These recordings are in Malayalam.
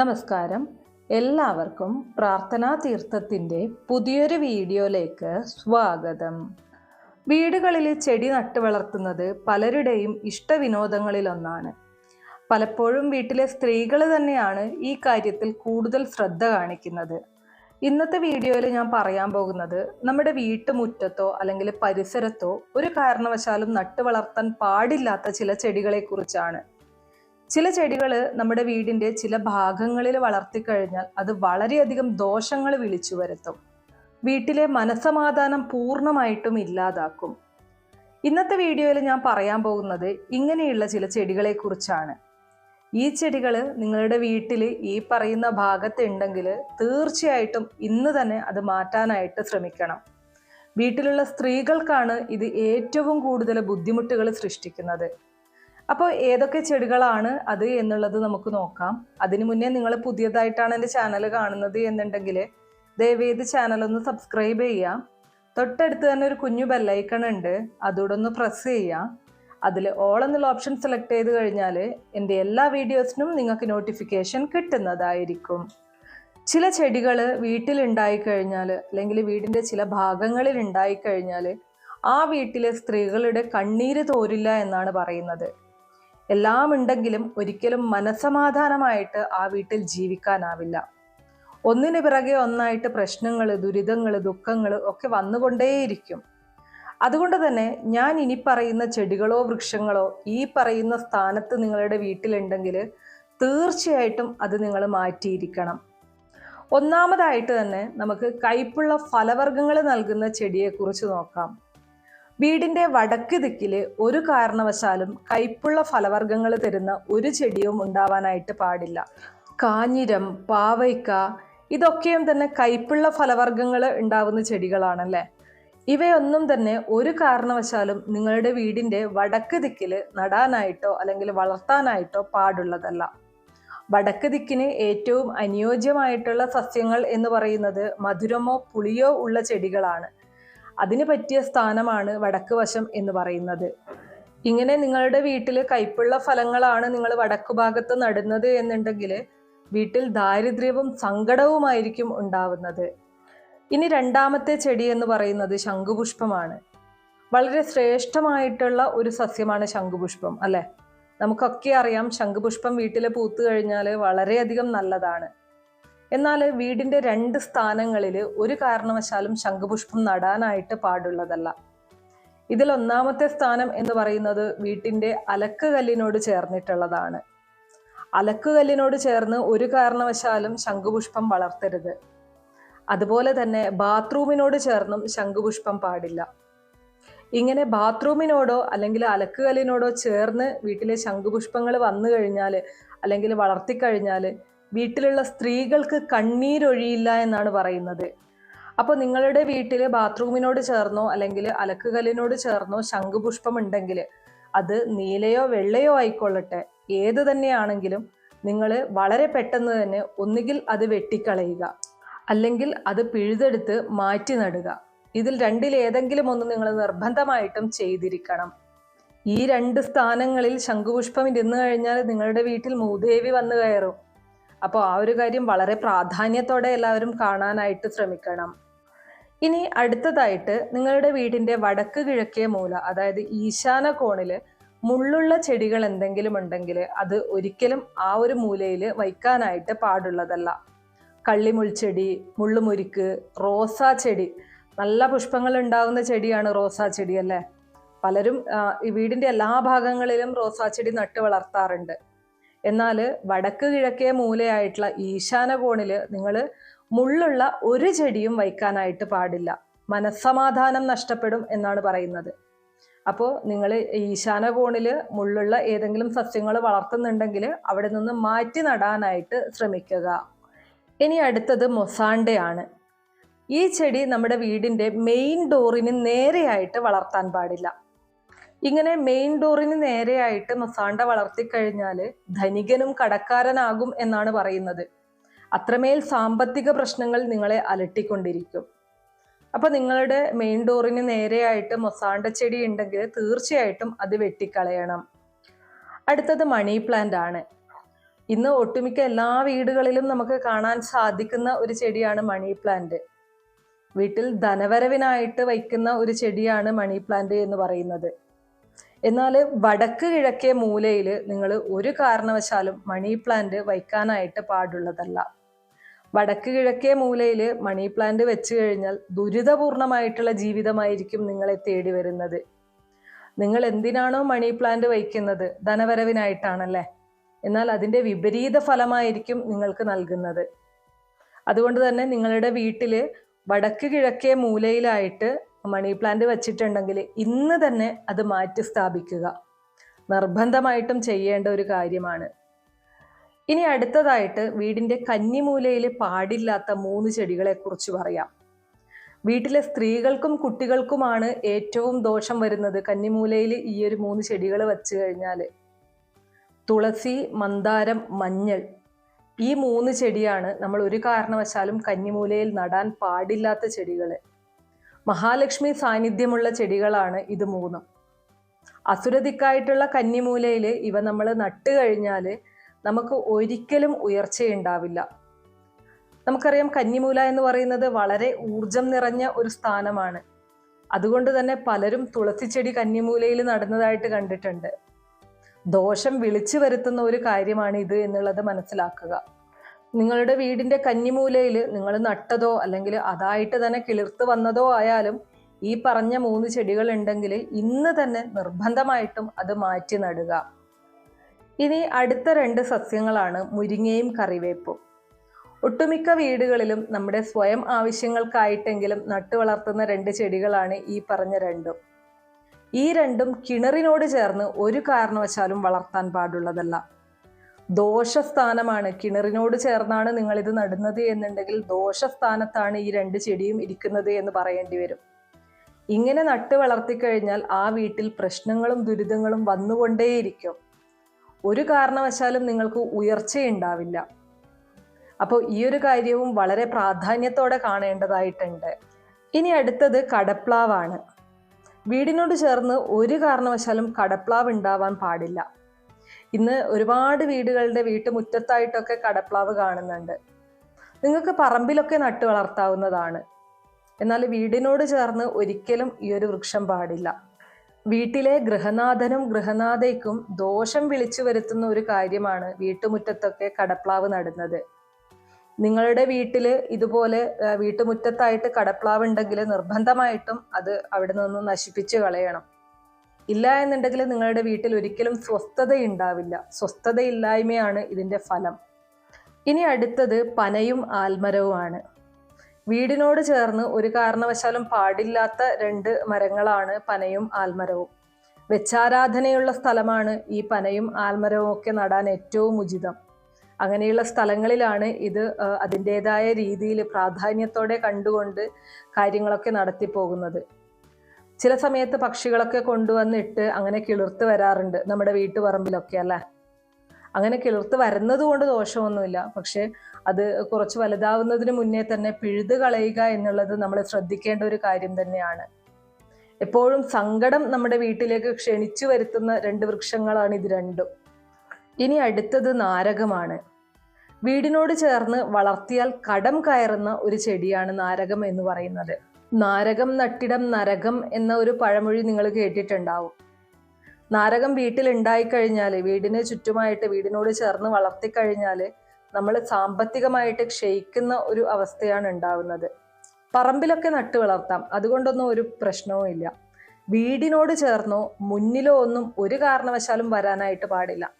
നമസ്കാരം. എല്ലാവർക്കും പ്രാർത്ഥനാ തീർത്ഥത്തിന്റെ പുതിയൊരു വീഡിയോയിലേക്ക് സ്വാഗതം. വീടുകളിൽ ചെടി നട്ടു വളർത്തുന്നത് പലരുടെയും ഇഷ്ടവിനോദങ്ങളിലൊന്നാണ്. പലപ്പോഴും വീട്ടിലെ സ്ത്രീകൾ തന്നെയാണ് ഈ കാര്യത്തിൽ കൂടുതൽ ശ്രദ്ധ കാണിക്കുന്നത്. ഇന്നത്തെ വീഡിയോയിൽ ഞാൻ പറയാൻ പോകുന്നത് നമ്മുടെ വീട്ടുമുറ്റത്തോ അല്ലെങ്കിൽ പരിസരത്തോ ഒരു കാരണവശാലും നട്ടു വളർത്താൻ പാടില്ലാത്ത ചില ചെടികളെ കുറിച്ചാണ് ചില ചെടികൾ നമ്മുടെ വീടിന്റെ ചില ഭാഗങ്ങളിൽ വളർത്തിക്കഴിഞ്ഞാൽ അത് വളരെയധികം ദോഷങ്ങൾ വിളിച്ചു വരുത്തും. വീട്ടിലെ മനസമാധാനം പൂർണമായിട്ടും ഇല്ലാതാക്കും. ഇന്നത്തെ വീഡിയോയിൽ ഞാൻ പറയാൻ പോകുന്നത് ഇങ്ങനെയുള്ള ചില ചെടികളെക്കുറിച്ചാണ്. ഈ ചെടികൾ നിങ്ങളുടെ വീട്ടിൽ ഈ പറയുന്ന ഭാഗത്ത് ഉണ്ടെങ്കിൽ തീർച്ചയായിട്ടും ഇന്ന് തന്നെ അത് മാറ്റാനായിട്ട് ശ്രമിക്കണം. വീട്ടിലുള്ള സ്ത്രീകൾക്കാണ് ഇത് ഏറ്റവും കൂടുതൽ ബുദ്ധിമുട്ടുകൾ സൃഷ്ടിക്കുന്നത്. അപ്പോൾ ഏതൊക്കെ ചെടികളാണ് അത് എന്നുള്ളത് നമുക്ക് നോക്കാം. അതിനു മുന്നേ നിങ്ങൾ പുതിയതായിട്ടാണ് എന്റെ ചാനൽ കാണുന്നത് എന്നുണ്ടെങ്കിൽ ദയവേത് ചാനലൊന്ന് സബ്സ്ക്രൈബ് ചെയ്യാം തൊട്ടടുത്ത് തന്നെ ഒരു കുഞ്ഞു ബെല്ലൈക്കൺ ഉണ്ട്. അതുകൂടെ ഒന്ന് പ്രസ് ചെയ്യാം അതിൽ ഓൾ എന്നുള്ള ഓപ്ഷൻ സെലക്ട് ചെയ്ത് കഴിഞ്ഞാൽ എന്റെ എല്ലാ വീഡിയോസിനും നിങ്ങൾക്ക് നോട്ടിഫിക്കേഷൻ കിട്ടുന്നതായിരിക്കും. ചില ചെടികൾ വീട്ടിലുണ്ടായിക്കഴിഞ്ഞാൽ അല്ലെങ്കിൽ വീടിന്റെ ചില ഭാഗങ്ങളിൽ ഉണ്ടായിക്കഴിഞ്ഞാൽ ആ വീട്ടിലെ സ്ത്രീകളുടെ കണ്ണീര് തോരില്ല എന്നാണ് പറയുന്നത്. എല്ലാം ഉണ്ടെങ്കിലും ഒരിക്കലും മനസമാധാനമായിട്ട് ആ വീട്ടിൽ ജീവിക്കാനാവില്ല. ഒന്നിനു പിറകെ ഒന്നായിട്ട് പ്രശ്നങ്ങൾ ദുരിതങ്ങൾ ദുഃഖങ്ങൾ ഒക്കെ വന്നുകൊണ്ടേയിരിക്കും. അതുകൊണ്ട് തന്നെ ഞാൻ ഇനി പറയുന്ന ചെടികളോ വൃക്ഷങ്ങളോ ഈ പറയുന്ന സ്ഥാനത്ത് നിങ്ങളുടെ വീട്ടിലുണ്ടെങ്കിൽ തീർച്ചയായിട്ടും അത് നിങ്ങൾ മാറ്റിയിരിക്കണം. ഒന്നാമതായിട്ട് തന്നെ നമുക്ക് കയ്പുള്ള ഫലവർഗങ്ങൾ നൽകുന്ന ചെടിയെക്കുറിച്ച് നോക്കാം. വീടിന്റെ വടക്ക് ദിക്കിൽ ഒരു കാരണവശാലും കയ്പുള്ള ഫലവർഗങ്ങൾ തരുന്ന ഒരു ചെടിയും ഉണ്ടാവാനായിട്ട് പാടില്ല. കാഞ്ഞിരം പാവയ്ക്ക ഇതൊക്കെയും തന്നെ കയ്പുള്ള ഫലവർഗങ്ങൾ ഉണ്ടാവുന്ന ചെടികളാണല്ലേ? ഇവയൊന്നും തന്നെ ഒരു കാരണവശാലും നിങ്ങളുടെ വീടിന്റെ വടക്ക് ദിക്കിൽ നടാനായിട്ടോ അല്ലെങ്കിൽ വളർത്താനായിട്ടോ പാടുള്ളതല്ല. വടക്ക് ദിക്കിന് ഏറ്റവും അനുയോജ്യമായിട്ടുള്ള സസ്യങ്ങൾ എന്ന് പറയുന്നത് മധുരമോ പുളിയോ ഉള്ള ചെടികളാണ്. അതിന് പറ്റിയ സ്ഥാനമാണ് വടക്ക് വശം എന്ന് പറയുന്നത്. ഇങ്ങനെ നിങ്ങളുടെ വീട്ടിൽ കൈപ്പുള്ള ഫലങ്ങളാണ് നിങ്ങൾ വടക്കു ഭാഗത്ത് നടുന്നത് എന്നുണ്ടെങ്കിൽ വീട്ടിൽ ദാരിദ്ര്യവും സങ്കടവുമായിരിക്കും ഉണ്ടാവുന്നത്. ഇനി രണ്ടാമത്തെ ചെടി എന്ന് പറയുന്നത് ശംഖുപുഷ്പമാണ്. വളരെ ശ്രേഷ്ഠമായിട്ടുള്ള ഒരു സസ്യമാണ് ശംഖുപുഷ്പം അല്ലെ? നമുക്കൊക്കെ അറിയാം ശംഖുപുഷ്പം വീട്ടിൽ പൂത്തു കഴിഞ്ഞാൽ വളരെയധികം നല്ലതാണ്. എന്നാൽ വീടിന്റെ രണ്ട് സ്ഥാനങ്ങളിൽ ഒരു കാരണവശാലും ശംഖുപുഷ്പം നടാനായിട്ട് പാടുള്ളതല്ല. ഇതിൽ ഒന്നാമത്തെ സ്ഥാനം എന്ന് പറയുന്നത് വീട്ടിന്റെ അലക്കുകല്ലിനോട് ചേർന്നിട്ടുള്ളതാണ്. അലക്കുകല്ലിനോട് ചേർന്ന് ഒരു കാരണവശാലും ശംഖുപുഷ്പം വളർത്തരുത്. അതുപോലെ തന്നെ ബാത്റൂമിനോട് ചേർന്നും ശംഖുപുഷ്പം പാടില്ല. ഇങ്ങനെ ബാത്റൂമിനോടോ അല്ലെങ്കിൽ അലക്കുകല്ലിനോടോ ചേർന്ന് വീട്ടിലെ ശംഖുപുഷ്പങ്ങൾ വന്നു കഴിഞ്ഞാൽ അല്ലെങ്കിൽ വളർത്തിക്കഴിഞ്ഞാൽ വീട്ടിലുള്ള സ്ത്രീകൾക്ക് കണ്ണീരൊഴിയില്ല എന്നാണ് പറയുന്നത്. അപ്പോൾ നിങ്ങളുടെ വീട്ടിൽ ബാത്റൂമിനോട് ചേർന്നോ അല്ലെങ്കിൽ അലക്കുകല്ലിനോട് ചേർന്നോ ശംഖുപുഷ്പം ഉണ്ടെങ്കിൽ അത് നീലയോ വെള്ളയോ ആയിക്കൊള്ളട്ടെ. ഏത് തന്നെയാണെങ്കിലും നിങ്ങൾ വളരെ പെട്ടെന്ന് തന്നെ ഒന്നുകിൽ അത് വെട്ടിക്കളയുക അല്ലെങ്കിൽ അത് പിഴുതെടുത്ത് മാറ്റി നടുക. ഇതിൽ രണ്ടിൽ ഏതെങ്കിലും ഒന്ന് നിങ്ങൾ നിർബന്ധമായിട്ടും ചെയ്തിരിക്കണം. ഈ രണ്ട് സ്ഥാനങ്ങളിൽ ശംഖുപുഷ്പം ഇരുന്നു കഴിഞ്ഞാൽ നിങ്ങളുടെ വീട്ടിൽ മൂദേവി വന്നു കയറും. അപ്പോൾ ആ ഒരു കാര്യം വളരെ പ്രാധാന്യത്തോടെ എല്ലാവരും കാണാനായിട്ട് ശ്രമിക്കണം. ഇനി അടുത്തതായിട്ട് നിങ്ങളുടെ വീടിന്റെ വടക്ക് കിഴക്കേ മൂല അതായത് ഈശാന കോണിൽ മുള്ളുള്ള ചെടികൾ എന്തെങ്കിലും ഉണ്ടെങ്കിൽ അത് ഒരിക്കലും ആ ഒരു മൂലയിൽ വയ്ക്കാനായിട്ട് പാടുള്ളതല്ല. കള്ളിമുൾച്ചെടി മുള്ളുമുരിക്ക് റോസാ ചെടി നല്ല പുഷ്പങ്ങൾ ഉണ്ടാകുന്ന ചെടിയാണ് റോസാ ചെടി അല്ലേ? പലരും ഈ വീടിന്റെ എല്ലാ ഭാഗങ്ങളിലും റോസാ ചെടി നട്ട് വളർത്താറുണ്ട്. എന്നാൽ വടക്ക് കിഴക്കേ മൂലയായിട്ടുള്ള ഈശാന കോണിൽ നിങ്ങൾ മുള്ളുള്ള ഒരു ചെടിയും വയ്ക്കാനായിട്ട് പാടില്ല. മനസ്സമാധാനം നഷ്ടപ്പെടും എന്നാണ് പറയുന്നത്. അപ്പോൾ നിങ്ങൾ ഈശാന കോണിൽ മുള്ളുള്ള ഏതെങ്കിലും സസ്യങ്ങൾ വളർത്തുന്നുണ്ടെങ്കിൽ അവിടെ നിന്ന് മാറ്റി നടാനായിട്ട് ശ്രമിക്കുക. ഇനി അടുത്തത് മൊസാണ്ടയാണ്. ഈ ചെടി നമ്മുടെ വീടിന്റെ മെയിൻ ഡോറിന് നേരെയായിട്ട് വളർത്താൻ പാടില്ല. ഇങ്ങനെ മെയിൻ ഡോറിന് നേരെയായിട്ട് മൊസാണ്ട വളർത്തിക്കഴിഞ്ഞാൽ ധനികനും കടക്കാരനാകും എന്നാണ് പറയുന്നത്. അത്രമേൽ സാമ്പത്തിക പ്രശ്നങ്ങൾ നിങ്ങളെ അലട്ടിക്കൊണ്ടിരിക്കും. അപ്പൊ നിങ്ങളുടെ മെയിൻ ഡോറിന് നേരെയായിട്ട് മൊസാണ്ട ചെടി ഉണ്ടെങ്കിൽ തീർച്ചയായിട്ടും അത് വെട്ടിക്കളയണം. അടുത്തത് മണി പ്ലാന്റ് ആണ്. ഇന്ന് ഒട്ടുമിക്ക എല്ലാ വീടുകളിലും നമുക്ക് കാണാൻ സാധിക്കുന്ന ഒരു ചെടിയാണ് മണി പ്ലാന്റ് വീട്ടിൽ ധനവരവിനായിട്ട് വയ്ക്കുന്ന ഒരു ചെടിയാണ് മണി പ്ലാന്റ് എന്ന് പറയുന്നത്. എന്നാൽ വടക്ക് കിഴക്കേ മൂലയിൽ നിങ്ങൾ ഒരു കാരണവശാലും മണി പ്ലാന്റ് വയ്ക്കാനായിട്ട് പാടുള്ളതല്ല. വടക്ക് കിഴക്കേ മൂലയിൽ മണി പ്ലാന്റ് വെച്ച് കഴിഞ്ഞാൽ ദുരിതപൂർണമായിട്ടുള്ള ജീവിതമായിരിക്കും നിങ്ങളെ തേടി വരുന്നത്. നിങ്ങൾ എന്തിനാണോ മണി പ്ലാന്റ് വയ്ക്കുന്നത്? ധനവരവിനായിട്ടാണല്ലേ? എന്നാൽ അതിന്റെ വിപരീത ഫലമായിരിക്കും നിങ്ങൾക്ക് നൽകുന്നത്. അതുകൊണ്ട് തന്നെ നിങ്ങളുടെ വീട്ടിൽ വടക്ക് കിഴക്കേ മൂലയിലായിട്ട് മണി പ്ലാന്റ് വച്ചിട്ടുണ്ടെങ്കിൽ ഇന്ന് തന്നെ അത് മാറ്റി സ്ഥാപിക്കുക. നിർബന്ധമായിട്ടും ചെയ്യേണ്ട ഒരു കാര്യമാണ്. ഇനി അടുത്തതായിട്ട് വീടിന്റെ കന്നിമൂലയിൽ പാടില്ലാത്ത മൂന്ന് ചെടികളെ കുറിച്ച് പറയാം. വീട്ടിലെ സ്ത്രീകൾക്കും കുട്ടികൾക്കുമാണ് ഏറ്റവും ദോഷം വരുന്നത് കന്നിമൂലയിൽ ഈ ഒരു മൂന്ന് ചെടികൾ വെച്ച് കഴിഞ്ഞാൽ. തുളസി മന്ദാരം മഞ്ഞൾ ഈ മൂന്ന് ചെടിയാണ് നമ്മൾ ഒരു കാരണവശാലും കന്നിമൂലയിൽ നടാൻ പാടില്ലാത്ത ചെടികൾ. മഹാലക്ഷ്മി സാന്നിധ്യമുള്ള ചെടികളാണ് ഇത് മൂന്നും. അസുരതിക്കായിട്ടുള്ള കന്നിമൂലയിൽ ഇവ നമ്മൾ നട്ട് കഴിഞ്ഞാൽ നമുക്ക് ഒരിക്കലും ഉയർച്ചയുണ്ടാവില്ല. നമുക്കറിയാം കന്നിമൂല എന്ന് പറയുന്നത് വളരെ ഊർജം നിറഞ്ഞ ഒരു സ്ഥാനമാണ്. അതുകൊണ്ട് തന്നെ പലരും തുളസി ചെടി കന്നിമൂലയിൽ നടന്നതായിട്ട് കണ്ടിട്ടുണ്ട്. ദോഷം വിളിച്ചു വരുത്തുന്ന ഒരു കാര്യമാണ് ഇത് എന്നുള്ളത് മനസ്സിലാക്കുക. നിങ്ങളുടെ വീടിന്റെ കന്നിമൂലയിൽ നിങ്ങൾ നട്ടതോ അല്ലെങ്കിൽ അതായിട്ട് തന്നെ കിളിർത്ത് വന്നതോ ആയാലും ഈ പറഞ്ഞ മൂന്ന് ചെടികൾ ഉണ്ടെങ്കിൽ ഇന്ന് തന്നെ നിർബന്ധമായിട്ടും അത് മാറ്റി നടുക. ഇനി അടുത്ത രണ്ട് സസ്യങ്ങളാണ് മുരിങ്ങയും കറിവേപ്പും. ഒട്ടുമിക്ക വീടുകളിലും നമ്മുടെ സ്വയം ആവശ്യങ്ങൾക്കായിട്ടെങ്കിലും നട്ടു വളർത്തുന്ന രണ്ട് ചെടികളാണ് ഈ പറഞ്ഞ രണ്ടും. ഈ രണ്ടും കിണറിനോട് ചേർന്ന് ഒരു കാരണവശാലും വളർത്താൻ പാടുള്ളതല്ല. ദോഷസ്ഥാനമാണ്. കിണറിനോട് ചേർന്നാണ് നിങ്ങളിത് നടുന്നത് എന്നുണ്ടെങ്കിൽ ദോഷസ്ഥാനത്താണ് ഈ രണ്ട് ചെടിയും ഇരിക്കുന്നത് എന്ന് പറയേണ്ടി വരും. ഇങ്ങനെ നട്ട് വളർത്തിക്കഴിഞ്ഞാൽ ആ വീട്ടിൽ പ്രശ്നങ്ങളും ദുരിതങ്ങളും വന്നുകൊണ്ടേയിരിക്കും. ഒരു കാരണവശാലും നിങ്ങൾക്ക് ഉയർച്ചയുണ്ടാവില്ല. അപ്പോൾ ഈ ഒരു കാര്യവും വളരെ പ്രാധാന്യത്തോടെ കാണേണ്ടതായിട്ടുണ്ട്. ഇനി അടുത്തത് കടപ്ലാവാണ്. വീടിനോട് ചേർന്ന് ഒരു കാരണവശാലും കടപ്ലാവ് ഉണ്ടാവാൻ പാടില്ല. ഇന്ന് ഒരുപാട് വീടുകളുടെ വീട്ടുമുറ്റത്തായിട്ടൊക്കെ കടപ്ലാവ് കാണുന്നുണ്ട്. നിങ്ങൾക്ക് പറമ്പിലൊക്കെ നട്ടു വളർത്താവുന്നതാണ്. എന്നാൽ വീടിനോട് ചേർന്ന് ഒരിക്കലും ഈ ഒരു വൃക്ഷം പാടില്ല. വീട്ടിലെ ഗൃഹനാഥനും ഗൃഹനാഥയ്ക്കും ദോഷം വിളിച്ചു വരുത്തുന്ന ഒരു കാര്യമാണ് വീട്ടുമുറ്റത്തൊക്കെ കടപ്ലാവ് നടുന്നത്. നിങ്ങളുടെ വീട്ടിൽ ഇതുപോലെ വീട്ടുമുറ്റത്തായിട്ട് കടപ്ലാവ് ഉണ്ടെങ്കിൽ നിർബന്ധമായിട്ടും അത് അവിടെ നിന്ന് നശിപ്പിച്ചു കളയണം. ഇല്ല എന്നുണ്ടെങ്കിൽ നിങ്ങളുടെ വീട്ടിൽ ഒരിക്കലും സ്വസ്ഥത ഉണ്ടാവില്ല സ്വസ്ഥതയില്ലായ്മയാണ് ഇതിന്റെ ഫലം. ഇനി അടുത്തത് പനയും ആൽമരവുമാണ്. വീടിനോട് ചേർന്ന് ഒരു കാരണവശാലും പാടില്ലാത്ത രണ്ട് മരങ്ങളാണ് പനയും ആൽമരവും. വെച്ചാരാധനയുള്ള സ്ഥലമാണ് ഈ പനയും ആൽമരവും ഒക്കെ നടാൻ ഏറ്റവും ഉചിതം. അങ്ങനെയുള്ള സ്ഥലങ്ങളിലാണ് ഇത് അതിന്റെതായ രീതിയിൽ പ്രാധാന്യത്തോടെ കണ്ടുകൊണ്ട് കാര്യങ്ങളൊക്കെ നടത്തി പോകുന്നത് ചില സമയത്ത് പക്ഷികളൊക്കെ കൊണ്ടുവന്നിട്ട് അങ്ങനെ കിളിർത്ത് വരാറുണ്ട് നമ്മുടെ വീട്ടുപറമ്പിലൊക്കെ അല്ലേ? അങ്ങനെ കിളിർത്ത് വരുന്നത് കൊണ്ട് ദോഷമൊന്നുമില്ല. പക്ഷെ അത് കുറച്ച് വലുതാവുന്നതിന് മുന്നേ തന്നെ പിഴുത് കളയുക എന്നുള്ളത് നമ്മൾ ശ്രദ്ധിക്കേണ്ട ഒരു കാര്യം തന്നെയാണ്. എപ്പോഴും സങ്കടം നമ്മുടെ വീട്ടിലേക്ക് ക്ഷണിച്ചു വരുത്തുന്ന രണ്ട് വൃക്ഷങ്ങളാണ് ഇത് രണ്ടും. ഇനി അടുത്തത് നാരകമാണ്. വീടിനോട് ചേർന്ന് വളർത്തിയാൽ കടം കയറുന്ന ഒരു ചെടിയാണ് നാരകം എന്ന് പറയുന്നത്. നാരകം നട്ടിടം നരകം എന്ന ഒരു പഴമൊഴി നിങ്ങൾ കേട്ടിട്ടുണ്ടാവും. നാരകം വീട്ടിൽ ഉണ്ടായിക്കഴിഞ്ഞാൽ വീടിന് ചുറ്റുമായിട്ട് വീടിനോട് ചേർന്ന് വളർത്തിക്കഴിഞ്ഞാൽ നമ്മൾ സാമ്പത്തികമായിട്ട് ക്ഷയിക്കുന്ന ഒരു അവസ്ഥയാണ് ഉണ്ടാവുന്നത്. പറമ്പിലൊക്കെ നട്ടു വളർത്താം. അതുകൊണ്ടൊന്നും ഒരു പ്രശ്നവും ഇല്ല. വീടിനോട് ചേർന്നോ മുന്നിലോ ഒന്നും ഒരു കാരണവശാലും വരാനായിട്ട് പാടില്ല.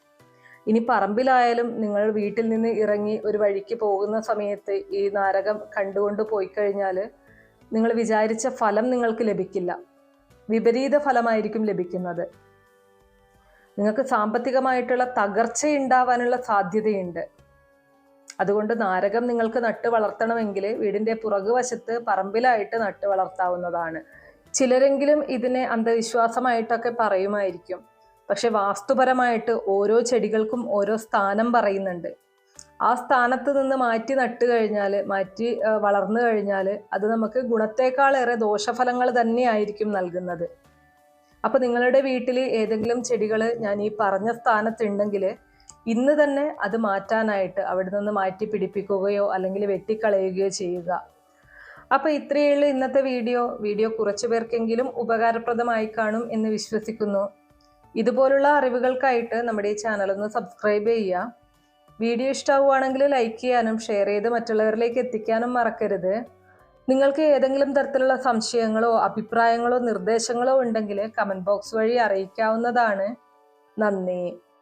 ഇനി പറമ്പിലായാലും നിങ്ങൾ വീട്ടിൽ നിന്ന് ഇറങ്ങി ഒരു വഴിക്ക് പോകുന്ന സമയത്ത് ഈ നാരകം കണ്ടുകൊണ്ട് പോയി കഴിഞ്ഞാൽ നിങ്ങൾ വിചാരിച്ച ഫലം നിങ്ങൾക്ക് ലഭിക്കില്ല. വിപരീത ഫലമായിരിക്കും ലഭിക്കുന്നത്. നിങ്ങൾക്ക് സാമ്പത്തികമായിട്ടുള്ള തകർച്ച ഉണ്ടാവാനുള്ള സാധ്യതയുണ്ട്. അതുകൊണ്ട് നാരകം നിങ്ങൾക്ക് നട്ട് വളർത്തണമെങ്കിൽ വീടിന്റെ പുറകുവശത്ത് പറമ്പിലായിട്ട് നട്ട് വളർത്താവുന്നതാണ്. ചിലരെങ്കിലും ഇതിനെ അന്ധവിശ്വാസമായിട്ടൊക്കെ പറയുമായിരിക്കും. പക്ഷെ വാസ്തുപരമായിട്ട് ഓരോ ചെടികൾക്കും ഓരോ സ്ഥാനം പറയുന്നുണ്ട്. ആ സ്ഥാനത്ത് നിന്ന് മാറ്റി നട്ട് കഴിഞ്ഞാൽ മാറ്റി വളർന്നു കഴിഞ്ഞാൽ അത് നമുക്ക് ഗുണത്തേക്കാളേറെ ദോഷഫലങ്ങൾ തന്നെയായിരിക്കും നൽകുന്നത്. അപ്പോൾ നിങ്ങളുടെ വീട്ടിൽ ഏതെങ്കിലും ചെടികൾ ഞാൻ ഈ പറഞ്ഞ സ്ഥാനത്തുണ്ടെങ്കിൽ ഇന്ന് തന്നെ അത് മാറ്റാനായിട്ട് അവിടെ നിന്ന് മാറ്റി പിടിപ്പിക്കുകയോ അല്ലെങ്കിൽ വെട്ടിക്കളയുകയോ ചെയ്യുക. അപ്പോൾ ഇത്രയുള്ള ഇന്നത്തെ വീഡിയോ. വീഡിയോ കുറച്ചു പേർക്കെങ്കിലും ഉപകാരപ്രദമായി കാണും എന്ന് വിശ്വസിക്കുന്നു. ഇതുപോലുള്ള അറിവുകൾക്കായിട്ട് നമ്മുടെ ഈ ചാനൽ ഒന്ന് സബ്സ്ക്രൈബ് ചെയ്യുക. വീഡിയോ ഇഷ്ടമാവുകയാണെങ്കിൽ ലൈക്ക് ചെയ്യാനും ഷെയർ ചെയ്ത് മറ്റുള്ളവരിലേക്ക് എത്തിക്കാനും മറക്കരുത്. നിങ്ങൾക്ക് ഏതെങ്കിലും തരത്തിലുള്ള സംശയങ്ങളോ അഭിപ്രായങ്ങളോ നിർദ്ദേശങ്ങളോ ഉണ്ടെങ്കിൽ കമന്റ് ബോക്സ് വഴി അറിയിക്കാവുന്നതാണ്. നന്ദി.